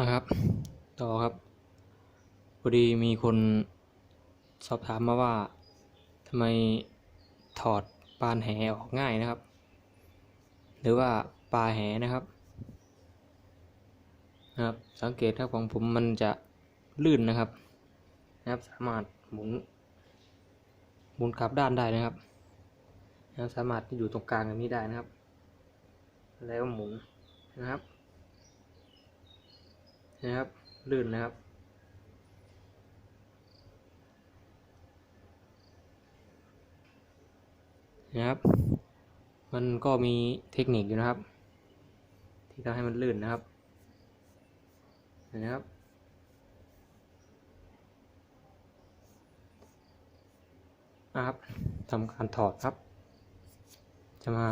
นะครับ ต่อครับพอดีมีคนสอบถามมาว่าทำไมถอดปานแหออกง่ายนะครับ หรือว่าปลาแหนะครับนะครับ สังเกตครับของผมมันจะลื่นนะครับนะครับ สามารถหมุนหมุนกลับด้านได้นะครับนะครับ สามารถอยู่ตรงกลางแบบนี้ได้นะครับ แล้วหมุนนะครับ นะครับลื่นนะครับ นะครับ มันก็มีเทคนิคอยู่นะครับ ที่ทำให้มันลื่นนะครับนะครับนะครับทำการถอดครับ จะมา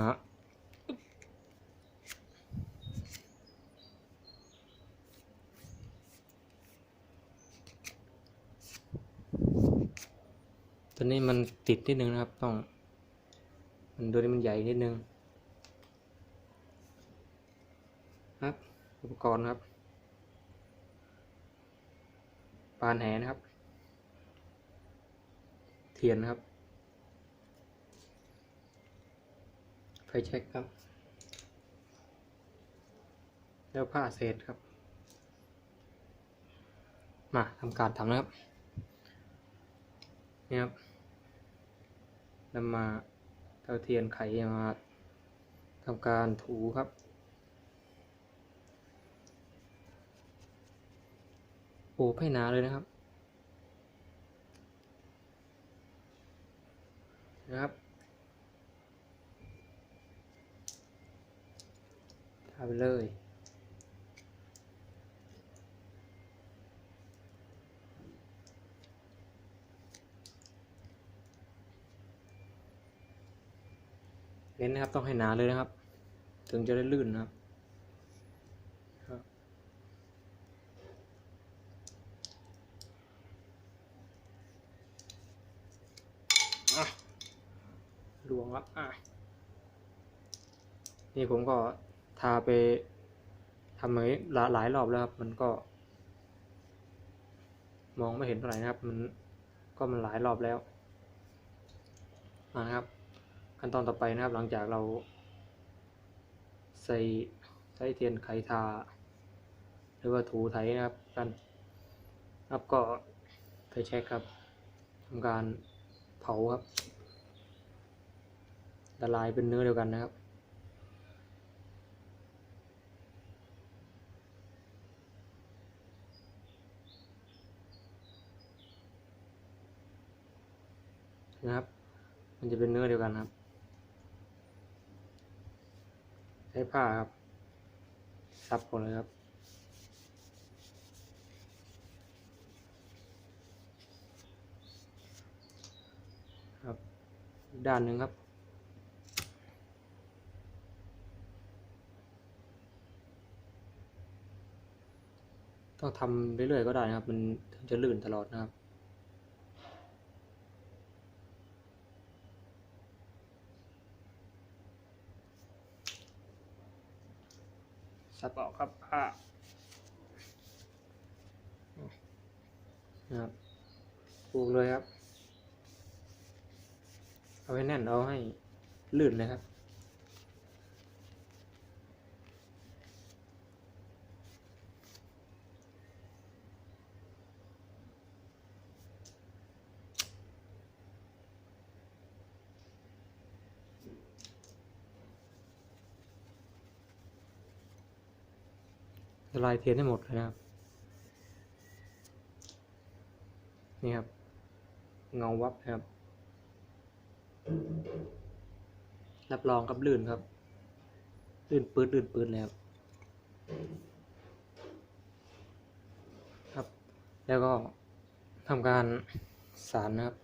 ตัวนี้มันติดนิดนึงนะครับต้อง มันตัวนี้มันใหญ่นิดนึงครับอุปกรณ์ครับปานแหนะครับ เทียนครับ ไฟเช็คครับ แล้วผ้าเศษครับ มาทำการทำนะครับนี่ครับ นำมาเท่าเทียนไขมาทำการถูครับ โอ้ให้หนาเลยนะครับนะครับทาไปเลย เน้นนะครับต้องให้หนาเลยนะครับ ถึงจะได้ลื่นนะครับลวงครับอะนี่ผมก็ทาไปทำมาหลายหลายรอบแล้วครับ มันก็ มองไม่เห็นเท่าไหร่นะครับ มันก็มันหลายรอบแล้วนะครับ ขั้นตอนต่อไปนะครับ หลังจากเราใส่ใช้เทียนไขทา หรือว่าถูไถนะครับกันครับก็ไฟแช็คครับทำการเผาครับละลายเป็นเนื้อเดียวกันนะครับนะครับ มันจะเป็นเนื้อเดียวกันครับ ใช้ผ้าครับ ซับก่อนเลยครับ ครับ ด้านหนึ่งครับ ต้องทำเรื่อยๆก็ได้นะครับ มันถึงจะลื่นตลอดนะครับ สับออกครับผ้านะครับผูกเลยครับ เอาให้แน่นเอาให้ลื่นเลยครับ ละลายเทียนให้หมดเลยนะครับ นี่ครับ เงาวับนะครับ รับรองครับลื่นครับ ลื่นปืดลื่นปืดเลยครับครับ แล้วก็ทำการสารนะครับ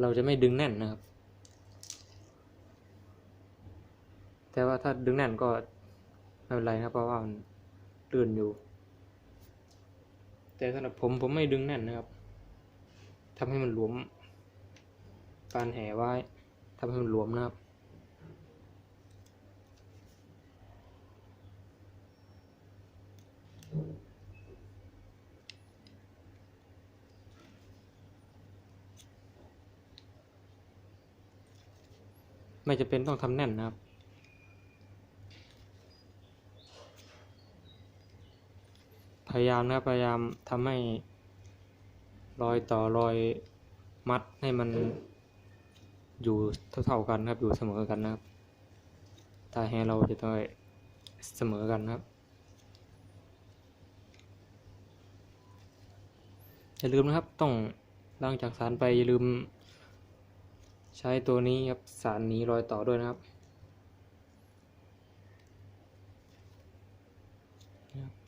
เราจะไม่ดึงแน่นนะครับ แต่ว่าถ้าดึงแน่นก็ไม่เป็นไรนะครับเพราะว่ามัน ลื่นอยู่ แต่สำหรับผมผมไม่ดึงแน่นนะครับทำให้มันหลวม การแห่ไว้ทำให้มันหลวมนะครับไม่จะเป็นต้องทำแน่นนะครับ พยายามนะครับพยายามทำให้รอยต่อรอยมัดให้มันอยู่เท่าๆกันครับ อยู่เสมอกันนะครับตาแฮเราจะต้องเสมอกันนะครับอย่าลืมนะครับต้องล้างจากสารไปอย่าลืม ใช้ตัวนี้ครับสารหนี้รอยต่อด้วยนะครับ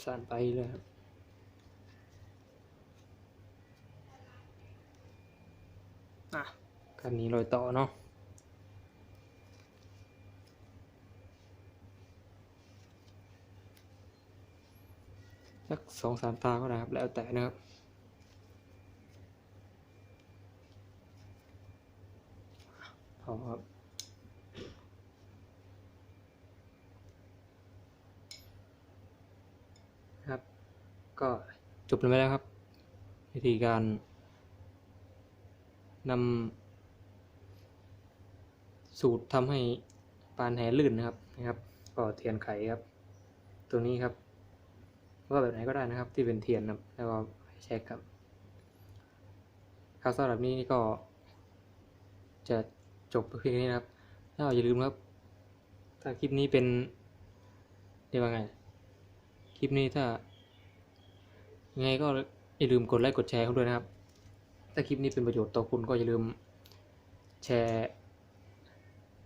สารไปเลยครับ อะกันนี้รอยต่อเนาะสักสองสามตาก็ได้ครับ แล้วแต่นะครับพอครับครับ ก็จบลงไปแล้วครับ วิธีการ นำสูตรทำให้ปานแหลื่นนะครับนะครับก็เทียนไขครับ ตัวนี้ครับว่าแบบไหนก็ได้นะครับ ที่เป็นเทียนนะแล้วก็เช็คครับครับสำหรับนี้นี่ก็ จะจบเพียงนี้นะครับถ้าอย่าลืมนะครับ ถ้าคลิปนี้เป็นเรียกว่าไง คลิปนี้ถ้ายังไงก็อย่าลืมกดไลค์กดแชร์เขาด้วยนะครับ ถ้าคลิปนี้เป็นประโยชน์ต่อคุณก็อย่าลืมแชร์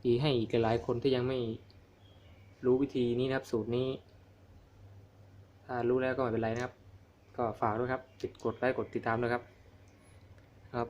อีให้อีกหลายคนที่ยังไม่รู้วิธีนี้นะครับ สูตรนี้ ถ้ารู้แล้วก็ไม่เป็นไรนะครับ ก็ฝากด้วยครับติดกดไลค์กดติดตามด้วยครับ ครับ